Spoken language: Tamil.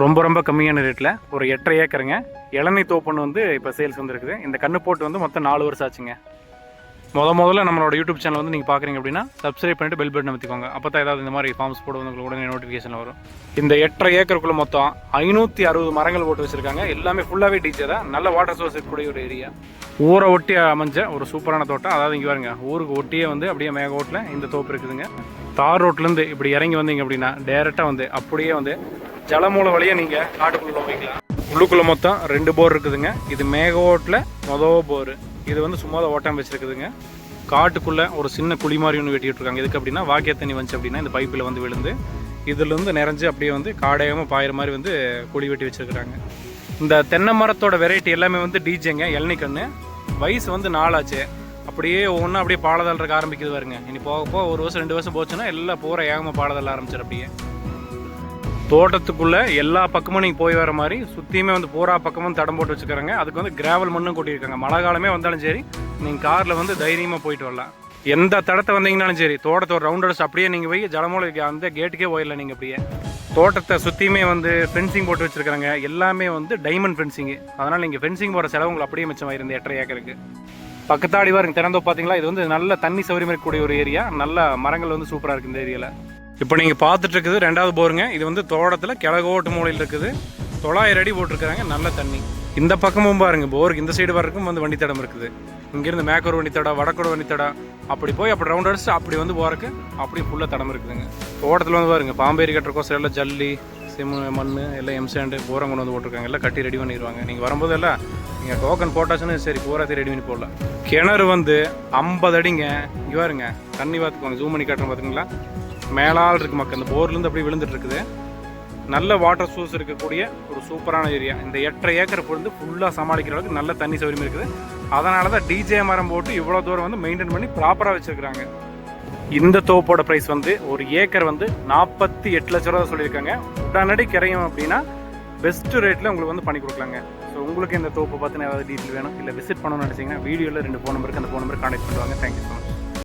ரொம்ப ரொம்ப கம்மியான ரேட்டில் ஒரு எட்டரை ஏக்கருங்க. இளநீ தோப்புன்னு வந்து இப்போ சேல்ஸ் வந்துருக்குது. இந்த கண்ணு போட்டு வந்து மொத்தம் நாலு வருஷம் ஆச்சுங்க. முத முதல்ல நம்மளோட யூடியூப் சேனல் வந்து நீங்கள் பார்க்குறீங்க அப்படின்னா சப்ஸ்கிரைப் பண்ணிட்டு பெல் பட்டன் அமைத்துக்கோங்க. அப்போ தான் ஏதாவது இந்த மாதிரி ஃபார்ம்ஸ் போட வந்து உங்களுக்கு உடனே நோட்டிஃபிகேஷன் வரும். இந்த எட்டரை ஏக்கருக்குள்ள மொத்தம் ஐநூற்றி அறுபது மரங்கள் போட்டு வச்சுருக்காங்க. எல்லாமே ஃபுல்லாகவே டீச்சே தான். நல்ல வாட்டர் சோர்ஸ் இருக்கக்கூடிய ஒரு ஏரியா ஊரை ஒட்டி அமைஞ்ச ஒரு சூப்பரான தோட்டம். அதாவது இங்கே பாருங்க ஊருக்கு ஒட்டியே வந்து அப்படியே மேக ஓட்டில் இந்த தோப்பு இருக்குதுங்க. தார் ரோட்லேருந்து இப்படி இறங்கி வந்தீங்க அப்படின்னா டேரெக்டாக வந்து அப்படியே வந்து ஜலமூல வழியாக நீங்கள் காட்டுக்குள்ளே போய்க்கலாம். உள்ளுக்குள்ளே மொத்தம் ரெண்டு போர் இருக்குதுங்க. இது மேகோட்டில் மொதல் போர். இது வந்து சும்மா தான் ஓட்டம் வச்சிருக்குதுங்க. காட்டுக்குள்ளே ஒரு சின்ன குழி மாதிரி ஒன்று வெட்டிகிட்டு இருக்காங்க. எதுக்கு அப்படின்னா வாக்கிய தண்ணி வந்துச்சு அப்படின்னா இந்த பைப்பில் வந்து விழுந்து இதுலேருந்து நிறைஞ்சு அப்படியே வந்து காடேகமாக பாயிற மாதிரி வந்து குழி வெட்டி வச்சுருக்குறாங்க. இந்த தென்னை மரத்தோட வெரைட்டி எல்லாமே வந்து டிஜேங்க இளநீ கன்று வயசு வந்து நாளாச்சு அப்படியே ஒவ்வொன்றா அப்படியே பாலதல்றக்க ஆரம்பிக்குது பாருங்க. இனி போக போக ஒரு வருஷம் ரெண்டு வருஷம் போச்சுன்னா எல்லாம் பூரா ஏகமாக பாலதல்ல ஆரம்பிச்சிடும் அப்படியே. தோட்டத்துக்குள்ளே எல்லா பக்கமும் நீங்கள் போய் வர மாதிரி சுற்றியுமே வந்து பூரா பக்கமும் தடம் போட்டு வச்சுக்கிறாங்க. அதுக்கு வந்து கிராவல் மண்ணும் கொட்டியிருக்காங்க. மழை காலமே வந்தாலும் சரி நீங்கள் காரில் வந்து தைரியமாக போயிட்டு வரலாம். எந்த தடத்தை வந்தீங்கனாலும் சரி தோட்டத்தை ஒரு ரவுண்ட் அடிச்சு அப்படியே நீங்கள் போய் ஜலமூலை அந்த கேட்டுக்கே போயிடலாம் நீங்கள் அப்படியே. தோட்டத்தை சுற்றியுமே வந்து ஃபென்சிங் போட்டு வச்சுருக்காங்க எல்லாமே வந்து டைமண்ட் ஃபென்சிங்கு அதனால் நீங்கள் ஃபென்சிங் போகிற செலவு உங்களுக்கு அப்படியே மிச்சமாயிருந்த எட்டரை ஏக்கருக்கு. பக்கத்தாடி பாருங்க திறந்தோ பார்த்தீங்களா? இது வந்து நல்ல தண்ணி சௌகரியம் இருக்கக்கூடிய ஒரு ஏரியா நல்ல மரங்கள் வந்து சூப்பராக இருக்குது இந்த ஏரியாவில் இப்போ நீங்கள் பார்த்துட்டு இருக்குது ரெண்டாவது போருங்க. இது வந்து தோட்டத்தில் கிழகோட்டு மூலையில் இருக்குது. தொள்ளாயிரம் அடி போட்டிருக்கிறாங்க நல்ல தண்ணி. இந்த பக்கமும் பாருங்க போருக்கு இந்த சைடு வரைக்கும் வந்து வண்டி இருக்குது. இங்கேருந்து மேக்கூர் வண்டி வடக்கூட வண்டித்தடா வண்டி அப்படி போய் அப்படி ரவுண்ட் அடிச்சு அப்படி வந்து போகிறக்கு அப்படி ஃபுல்லாக தடம் இருக்குதுங்க. தோட்டத்தில் வந்து பாருங்க பாம்பேரி கட்டுறக்கோசம் எல்லாம் ஜல்லி சிம் மண் எல்லாம் எம்சாண்டு பூரம் கொண்டு வந்து போட்டிருக்காங்க. எல்லாம் கட்டி ரெடி பண்ணிடுவாங்க. நீங்கள் வரும்போது எல்லாம் நீங்கள் டோக்கன் போட்டாச்சுன்னு சரி பூராத்தையும் ரெடி பண்ணி போடலாம். கிணறு வந்து ஐம்பது அடிங்க. இங்கே பாருங்க தண்ணி பார்த்துக்கோங்க ஜூம் பண்ணி காட்டுறோம் பார்த்துங்களா மேலால் இருக்கு மக்கள். இந்த போர்லேருந்து அப்படியே விழுந்துட்டு இருக்குது. நல்ல வாட்டர் சோர்ஸ் இருக்கக்கூடிய ஒரு சூப்பரான ஏரியா இந்த எட்டரை ஏக்கர் பொருந்து ஃபுல்லாக சமாளிக்கிற அளவுக்கு நல்ல தண்ணி சௌரியம் இருக்குது. அதனால தான் டிஜே மரம் போட்டு இவ்வளோ தூரம் வந்து மெயின்டைன் பண்ணி ப்ராப்பராக வச்சுருக்காங்க இந்த தோப்போட ப்ரைஸ் வந்து ஒரு ஏக்கர் வந்து நாற்பத்தி எட்டு லட்ச ரூபா சொல்லியிருக்காங்க. உடனடி கிடையும் அப்படின்னா பெஸ்ட் ரேட்டில் உங்களுக்கு வந்து பண்ணி கொடுக்கலாங்க. ஸோ உங்களுக்கு இந்த தோப்பை பற்றின ஏதாவது டீட்டெயில் வேணும் இல்லை விசிட் பண்ணணும்னு நினச்சிங்கன்னா வீடியோவில் ரெண்டு ஃபோன் நம்பருக்கு அந்த ஃபோன் நம்பருக்கு கான்டாக்ட் பண்ணுவாங்க. Thank you so much